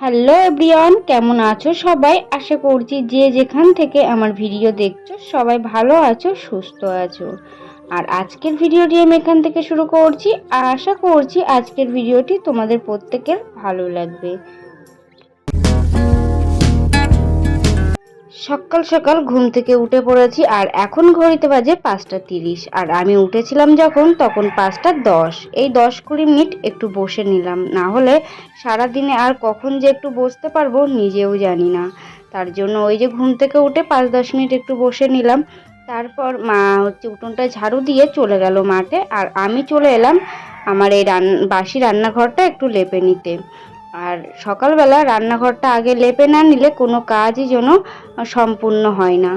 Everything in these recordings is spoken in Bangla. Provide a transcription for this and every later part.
হ্যালো এভরিওয়ান কেমন আছো সবাই? আশা করছি যে যেখান থেকে আমার ভিডিও দেখছ, সবাই ভালো আছো, সুস্থ আছো। আর আজকের ভিডিওটি আমি এখান থেকে শুরু করছি। আর আশা করছি আজকের ভিডিওটি তোমাদের প্রত্যেকের ভালো লাগবে। সকাল সকাল ঘুম থেকে উঠে পড়েছি আর এখন ঘড়িতে বাজে পাঁচটা তিরিশ। আর আমি উঠেছিলাম যখন, তখন পাঁচটা দশ। এই দশ কুড়ি মিনিট একটু বসে নিলাম। না হলে সারাদিনে আর কখন যে একটু বসতে পারব নিজেও জানি না। তার জন্য ওই যে ঘুম থেকে উঠে পাঁচ দশ মিনিট একটু বসে নিলাম। তারপর মা হচ্ছে উঠোনটা ঝাড়ু দিয়ে চলে গেল মাঠে। আর আমি চলে এলাম আমার এই রান, বাসি রান্নাঘরটা একটু লেপে নিতে। আর সকালবেলা রান্নাঘরটা আগে লেপে না নিলে কোনো কাজই যেন সম্পূর্ণ হয় না।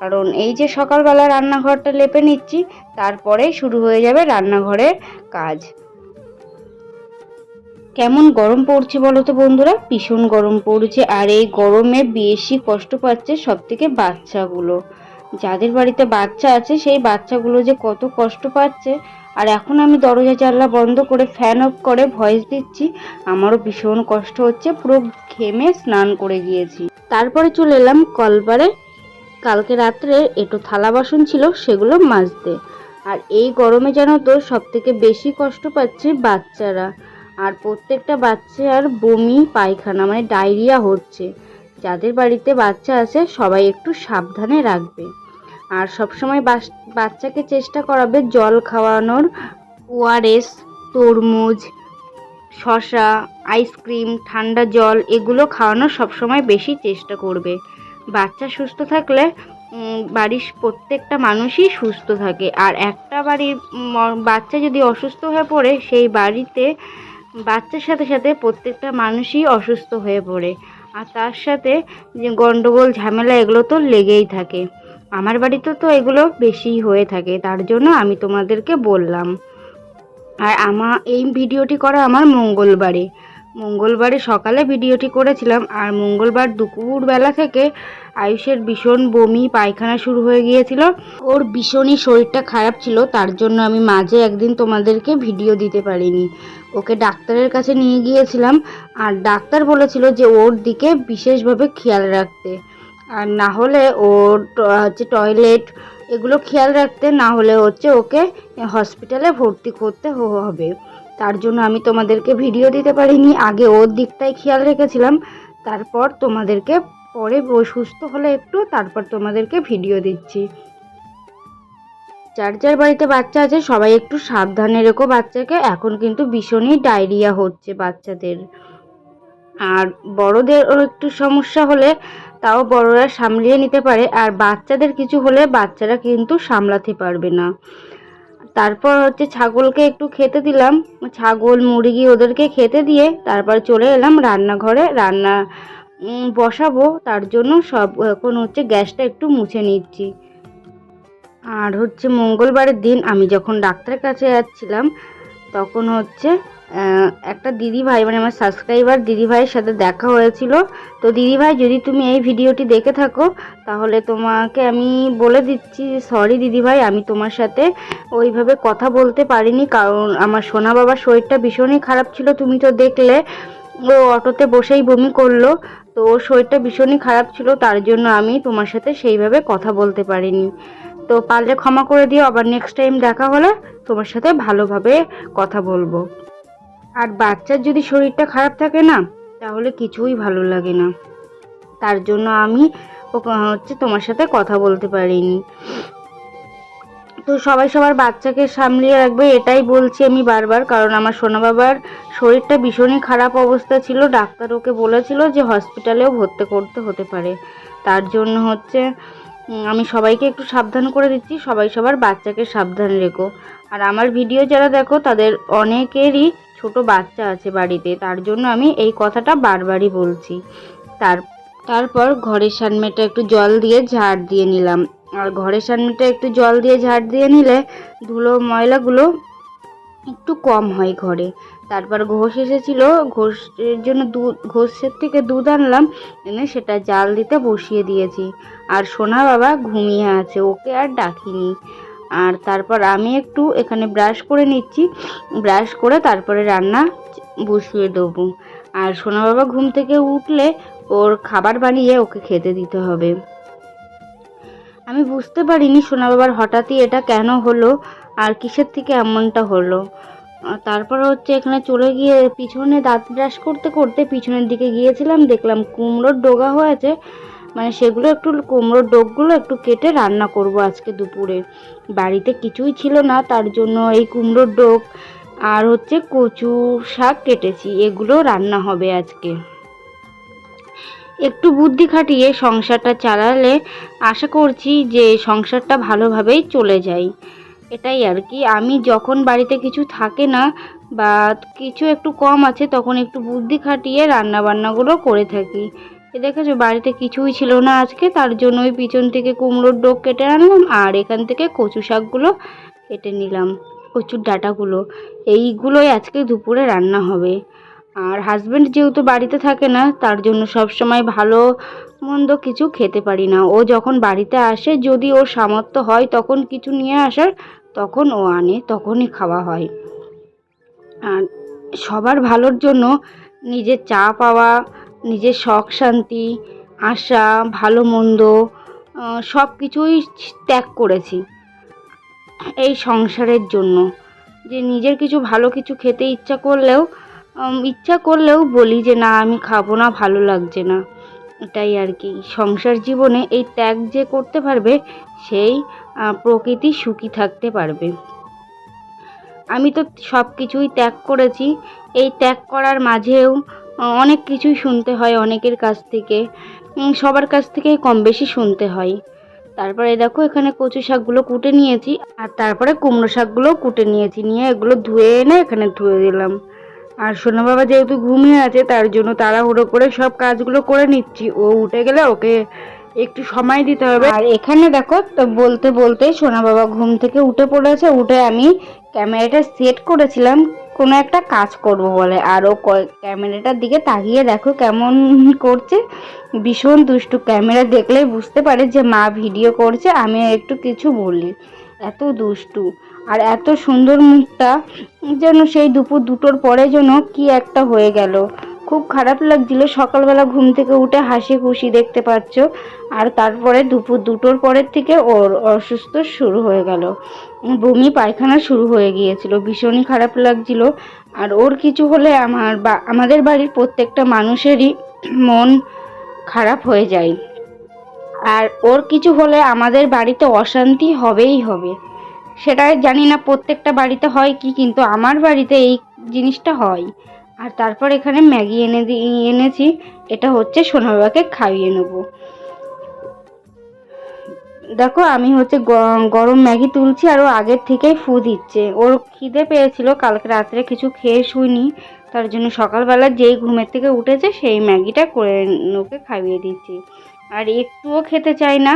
কারণ এই যে সকালবেলা রান্নাঘরটা লেপে নিচ্ছি তারপরেই শুরু হয়ে যাবে রান্নাঘরের কাজ। কেমন গরম পড়ছে বলো তো বন্ধুরা? ভীষণ গরম পড়ছে আর এই গরমে বেশি কষ্ট পাচ্ছে সব থেকে বাচ্চাগুলো। যাদের বাড়িতে বাচ্চা আছে, সেই বাচ্চাগুলো যে কত কষ্ট পাচ্ছে আর এখন আমি দরজা জানলা বন্ধ করে ফ্যান অফ করে ভয়েস দিচ্ছি। আমারও ভীষণ কষ্ট হচ্ছে, পুরো ঘেমে স্নান করে গিয়েছি। তারপরে চলে এলাম কলবারে। কালকে রাত্রে একটু থালা বাসন ছিল, সেগুলো মাজতে। আর এই গরমে যেন তো সব থেকে বেশি কষ্ট পাচ্ছে বাচ্চারা। আর প্রত্যেকটা বাচ্চার বমি, পায়খানা মানে ডায়রিয়া হচ্ছে। যাদের বাড়িতে বাচ্চা আছে, সবাই একটু সাবধানে রাখবে। আর সবসময় বাচ্চাকে চেষ্টা করাবে জল খাওয়ানোর। ওআরএস তরমুজ শশা আইসক্রিম, ঠান্ডা জল এগুলো খাওয়ানোর সবসময় বেশি চেষ্টা করবে। বাচ্চা সুস্থ থাকলে বাড়ির প্রত্যেকটা মানুষই সুস্থ থাকে। আর একটা বাড়ির বাচ্চা যদি অসুস্থ হয়ে পড়ে, সেই বাড়িতে বাচ্চার সাথে সাথে প্রত্যেকটা মানুষই অসুস্থ হয়ে পড়ে। আর তার সাথে যে গণ্ডগোল ঝামেলা এগুলো তো লেগেই থাকে। আমার বাড়িতে তো এগুলো বেশি হয়ে থাকে, তার জন্য আমি তোমাদেরকে বললাম। আর আমা, এই ভিডিওটি করা আমার মঙ্গলবারে। মঙ্গলবারে সকালে ভিডিওটি করেছিলাম, আর মঙ্গলবার দুপুরবেলা থেকে আয়ুষের ভীষণ বমি, পায়খানা শুরু হয়ে গিয়েছিল। ওর ভীষণই শরীরটা খারাপ ছিল, তার জন্য আমি মাঝে একদিন তোমাদেরকে ভিডিও দিতে পারিনি। ওকে ডাক্তারের কাছে নিয়ে গিয়েছিলাম, আর ডাক্তার বলেছিল যে ওর দিকে বিশেষভাবে খেয়াল রাখতে। আর না হলে ওর হচ্ছে টয়লেট এগুলো খেয়াল রাখতে, না হলে হচ্ছে ওকে হসপিটালে ভর্তি করতে হবে। তার জন্য আমি তোমাদেরকে ভিডিও দিতে পারিনি। আগে ওর দিকটাই খেয়াল রেখেছিলাম। তারপর তোমাদেরকে পরে সুস্থ হলে একটু, তারপর তোমাদেরকে ভিডিও দিচ্ছি। যার যার বাড়িতে বাচ্চা আছে, সবাই একটু সাবধানে রেখো বাচ্চাকে। এখন কিন্তু ভীষণই ডায়রিয়া হচ্ছে বাচ্চাদের। আর বড়দের একটু সমস্যা হলে তাও বড়রা সামলিয়ে নিতে পারে, আর বাচ্চাদের কিছু হলে বাচ্চারা কিন্তু সামলাতে পারবে না। তারপর হচ্ছে ছাগলকে একটু খেতে দিলাম, ছাগল, মুরগি ওদেরকে খেতে দিয়ে তারপর চলে এলাম রান্নাঘরে, রান্না বসাবো, তার জন্য সব, এখন হচ্ছে গ্যাসটা একটু মুছে নিচ্ছি। আর হচ্ছে মঙ্গলবারের দিন আমি যখন ডাক্তারের কাছে যাচ্ছিলাম, তখন হচ্ছে একটা দিদি ভাই মানে আমার সাবস্ক্রাইবার দিদি ভাইয়ের সাথে দেখা হয়েছিল। তো দিদি ভাই যদি তুমি এই ভিডিওটি দেখে থাকো, তাহলে তোমাকে আমি বলে দিচ্ছি সরি দিদি ভাই আমি তোমার সাথে ওইভাবে কথা বলতে পারিনি, কারণ আমার সোনা বাবার শরীরটা ভীষণই খারাপ ছিল, তুমি তো দেখলে। ও অটোতে বসেই বমি করল, তো ওর শরীরটা ভীষণই খারাপ ছিল, তার জন্য আমি তোমার সাথে সেইভাবে কথা বলতে পারিনি। তো পারলে ক্ষমা করে দিও, আবার নেক্সট টাইম দেখা হলে তোমার সাথে ভালোভাবে কথা বলব। আর বাচ্চার যদি শরীরটা খারাপ থাকে না, তাহলে কিছুই ভালো লাগে না। তার জন্য আমি হচ্ছে তোমার সাথে কথা বলতে পারিনি। তো সবাই সবার বাচ্চাকে সামলিয়ে রাখবে, এটাই বলছি আমি বারবার। কারণ আমার সোনা বাবার শরীরটা ভীষণই খারাপ অবস্থা ছিল। ডাক্তার ওকে বলেছিল যে হসপিটালেও ভর্তি করতে হতে পারে। তার জন্য হচ্ছে আমি সবাইকে একটু সাবধান করে দিচ্ছি। সবাই সবার বাচ্চাকে সাবধান রেখো। আর আমার ভিডিও যারা দেখো, তাদের অনেকেরই ছোট বাচ্চা আছে বাড়িতে, তার জন্য আমি এই কথাটা বারবারই বলছি। তার, তারপর ঘরের সামনেটা একটু জল দিয়ে ঝাড় দিয়ে নিলাম। আর ঘরের সামনেটা একটু জল দিয়ে ঝাড় দিয়ে নিলে ধুলো, ময়লাগুলো একটু কম হয় ঘরে। তারপর ঘোষ এসেছিল, ঘোষের জন্য দুধ, ঘোষের থেকে দুধ আনলাম, এনে সেটা জাল দিতে বসিয়ে দিয়েছি। আর সোনা বাবা ঘুমিয়ে আছে, ওকে আর ডাকিনি। আর তারপর আমি একটু এখানে ব্রাশ করে নিচ্ছি। ব্রাশ করে তারপরে রান্না বসিয়ে দেবো। আর সোনা বাবা ঘুম থেকে উঠলে ওর খাবার বানিয়ে ওকে খেতে দিতে হবে। আমি বুঝতে পারিনি সোনা বাবার হঠাৎই এটা কেন হলো আর কিসের থেকে এমনটা হলো। তারপর হচ্ছে এখানে চলে গিয়ে পিছনে দাঁত ব্রাশ করতে করতে পিছনের দিকে গিয়েছিলাম, দেখলাম কুমড়োর ডোগা হয়েছে। মানে সেগুলো একটু কুমড়োর ডোগগুলো একটু কেটে রান্না করব আজকে দুপুরে। বাড়িতে কিছুই ছিল না, তার জন্য এই কুমড়োর ডোগ আর হচ্ছে কচু শাক কেটেছি এগুলো রান্না হবে আজকে। একটু বুদ্ধি খাটিয়ে সংসারটা চালালে আশা করছি যে সংসারটা ভালোভাবেই চলে যায়। এটাই আর কি, আমি যখন বাড়িতে কিছু থাকে না বা কিছু একটু কম আছে, তখন একটু বুদ্ধি খাটিয়ে রান্না বান্নাগুলো করে থাকি। এ দেখেছ, বাড়িতে কিছুই ছিল না আজকে, তার জন্য ওই পিছন থেকে কুমড়োর ডোক কেটে আনলাম, আর এখান থেকে কচু শাকগুলো কেটে নিলাম, কচুর ডাঁটাগুলো। এইগুলোই আজকে দুপুরে রান্না হবে। আর হাজব্যান্ড যেহেতু বাড়িতে থাকে না, তার জন্য সব সময় ভালো মন্দ কিছু খেতে পারি না। ও যখন বাড়িতে আসে, যদি ওর সামর্থ্য হয় তখন কিছু নিয়ে আসার, তখন ও আনে, তখনই খাওয়া হয়। আর সবার ভালোর জন্য নিজের চা পাওয়া নিজের শখ, শান্তি, আশা, ভালো, মন্দ সব কিছুই ত্যাগ করেছি এই সংসারের জন্য। যে নিজের কিছু ভালো কিছু খেতে ইচ্ছা করলেও ইচ্ছা করলেও বলি যে, না, আমি খাব না, ভালো লাগছে না। এটাই আর কি। সংসার জীবনে এই ত্যাগ যে করতে পারবে, সেই প্রকৃতি সুখী থাকতে পারবে। আমি তো সব কিছুই ত্যাগ করেছি। এই ত্যাগ করার মাঝেও অনেক কিছুই শুনতে হয় অনেকের কাছ থেকে। সবার কাছ থেকে কম বেশি শুনতে হয়। তারপরে দেখো, এখানে কচু শাকগুলো কুটে নিয়েছি, আর তারপরে কুমড়ো শাকগুলো কুটে নিয়েছি। নিয়ে এগুলো ধুয়ে এনে এখানে ধুয়ে দিলাম। আর সোনা বাবা যেহেতু ঘুমিয়ে আছে, তার জন্য তাড়াহুড়ো করে সব কাজগুলো করে নিচ্ছি। ও উঠে গেলে ওকে একটু সময় দিতে হবে। আর এখানে দেখো, তো বলতে বলতে সোনা বাবা ঘুম থেকে উঠে পড়েছে। উঠে আমি ক্যামেরাটা সেট করেছিলাম। কোনো একটা কাজ করব বলে। আরও ক্যামেরাটার দিকে তাকিয়ে দেখো কেমন করছে। ভীষণ দুষ্টু। ক্যামেরা দেখলেই বুঝতে পারে যে মা ভিডিও করছে, আমি একটু কিছু বলি। এত দুষ্টু। আর এত সুন্দর মুখটা, যেন সেই দুপুর দুটোর পরে যেন কি একটা হয়ে গেল। খুব খারাপ লাগছিল। সকালবেলা ঘুম থেকে উঠে হাসি খুশি দেখতে পাচ্ছ। আর তারপরে দুপুর দুটোর পরের থেকে ওর অসুস্থ শুরু হয়ে গেল। বমি পায়খানা শুরু হয়ে গিয়েছিল। ভীষণই খারাপ লাগছিল। আর ওর কিছু হলে আমার বা, আমাদের বাড়ির প্রত্যেকটা মানুষেরই মন খারাপ হয়ে যায়। আর ওর কিছু হলে আমাদের বাড়িতে অশান্তি হবেই হবে। সেটা জানি না প্রত্যেকটা বাড়িতে হয় কি, কিন্তু আমার বাড়িতে এই জিনিসটা হয়। আর তারপর এখানে ম্যাগি এনে দি এনেছি। এটা হচ্ছে সোনা বাবাকে খাইয়ে নেব। দেখো আমি হচ্ছে গরম ম্যাগি তুলছি আর ও আগের থেকেই ফু দিচ্ছে। ওর খিদে পেয়েছিল, কালকে রাত্রে কিছু খেয়ে শুইনি। তার জন্য সকালবেলা যেই ঘুমের থেকে উঠেছে সেই ম্যাগিটা করে ওকে খাইয়ে দিচ্ছি। আর একটুও খেতে চায় না।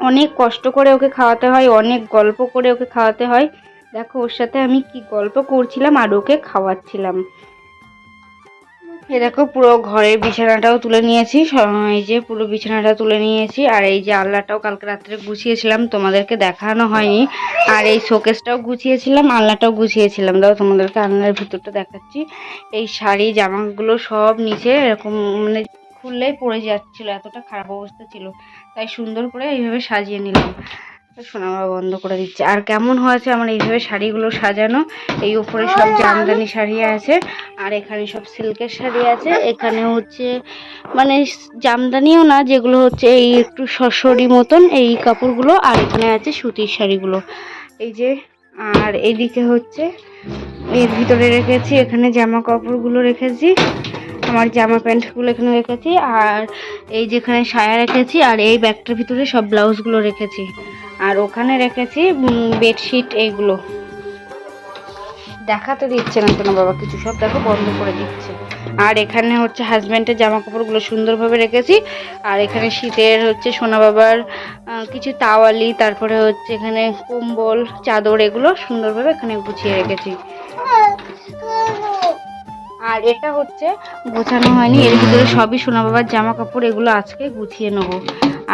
অনেক কষ্ট করে ওকে খাওয়াতে হয়, অনেক গল্প করে ওকে খাওয়াতে হয়। দেখো ওর সাথে আমি কি গল্প করছিলাম আর ওকে খাওয়াচ্ছিলাম। এ দেখো পুরো ঘরের বিছানাটাও তুলে নিয়েছি এই যে পুরো বিছানাটা তুলে নিয়েছি, আর এই যে আলনাটাও কালকে রাত্রে গুছিয়েছিলাম, তোমাদেরকে দেখানো হয়নি। আর এই শোকেসটাও গুছিয়েছিলাম, আলনাটাও গুছিয়েছিলাম। দাও, তোমাদেরকে আলনার ভিতরটা দেখাচ্ছি। এই শাড়ি, জামাগুলো সব নিচে এরকম মানে খুললেই পড়ে যাচ্ছিল, এতটা খারাপ অবস্থা ছিল। তাই সুন্দর করে এইভাবে সাজিয়ে নিলাম। সোনা বাবা বন্ধ করে দিচ্ছে। আর কেমন হয়েছে আমার এইভাবে শাড়িগুলো সাজানো? এই উপরে সব জামদানি শাড়ি আছে, আর এখানে সব সিল্কের শাড়ি আছে। এখানে হচ্ছে মানে জামদানিও না, যেগুলো হচ্ছে এই একটু সরসরি মতন এই কাপড়গুলো, আর এখানে আছে সুতির শাড়িগুলো। এই যে, আর এইদিকে হচ্ছে, এর ভিতরে রেখেছি, এখানে জামা কাপড়গুলো রেখেছি, আমার জামা প্যান্টগুলো এখানে রেখেছি, আর এই যেখানে সায়া রেখেছি, আর এই ব্যাগটার ভিতরে সব ব্লাউজগুলো রেখেছি। আর ওখানে রেখেছি বেডশিট এইগুলো দেখাতে দিচ্ছে না কেন বাবা, কিছু সব দেখো, বন্ধ করে দিচ্ছে। আর এখানে হচ্ছে হাজব্যান্ডের জামা কাপড়গুলো সুন্দরভাবে রেখেছি। আর এখানে শীতের হচ্ছে সোনা বাবার কিছু তাওয়ালি, তারপরে হচ্ছে এখানে কম্বল, চাদর, এগুলো সুন্দরভাবে এখানে গুছিয়ে রেখেছি। আর এটা হচ্ছে গোছানো হয়নি, এর ভিতরে সবই সোনা বাবার জামা কাপড় এগুলো আজকে গুছিয়ে নেব।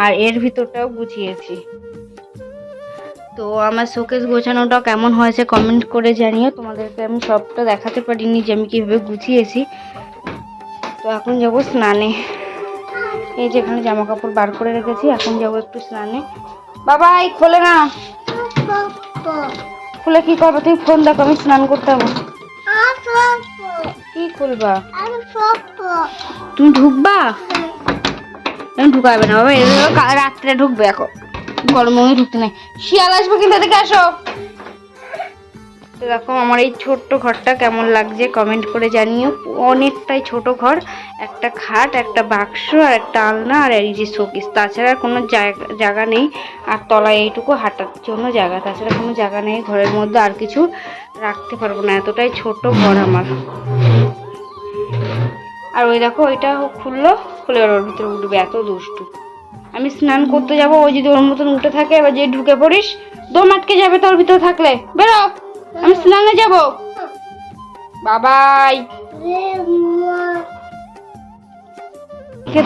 আর এর ভিতরটাও গুছিয়েছি। তো আমার শোকেস গোছানোটা কেমন হয়েছে কমেন্ট করে জানিও। তোমাদেরকে আমি সবটা দেখাতে পারিনি যে আমি কীভাবে গুছিয়েছি। তো এখন যাব স্নানে। এই যেখানে জামা কাপড় বার করে রেখেছি, এখন যাব একটু স্নানে। বাবা, এই খোলে না। খুলে কি করব? তুমি ফোন দেখো, আমি স্নান করতে হবে কি খুলবা? তুমি ঢুকবা? ঢুকাবে না? বাবা রাত্রে ঢুকবে এখন। গরমে ঢুকতে নাই। শিয়াল আসবে কিন্তু এদিকে আসো। দেখো আমার এই ছোট্ট ঘরটা কেমন লাগছে কমেন্ট করে জানিও। অনেকটাই ছোট ঘর, একটা খাট, একটা বাক্স, আর একটা আলনা, আর এই যে শোকেস। তাছাড়া কোনো জায়গা নেই। আর তলায় এইটুকু হাঁটার জন্য জায়গা। তাছাড়া কোনো জায়গা নেই ঘরের মধ্যে, আর কিছু রাখতে পারব না। এতটাই ছোট ঘর আমার। আর ওই দেখো, ওইটা খুললো, খুলে ওর ভিতরে উঠবে। এত দুষ্টু। আমি স্নান করতে যাব, ওই যদি ওর মতন উঠে থাকে, এবার যে ঢুকে পড়িস, দম আটকে যাবে তোর ভিতরে থাকলে। বেরো, আমি স্নানে যাব। বাবাই।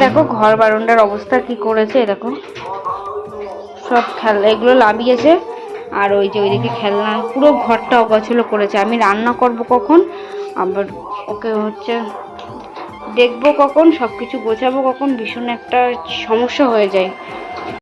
দেখো, ঘর বারান্দার অবস্থা কি করেছে দেখো। সব খেলা, এগুলো লাভিয়েছে। আর ওই যে ওইদিকে খেলনা, পুরো ঘরটা অগোছলো করেছে। আমি রান্না করব কখন? আবার ওকে হচ্ছে দেখব কখন সব কিছু গোছাবো কখন ভীষণ একটা সমস্যা হয়ে যায়।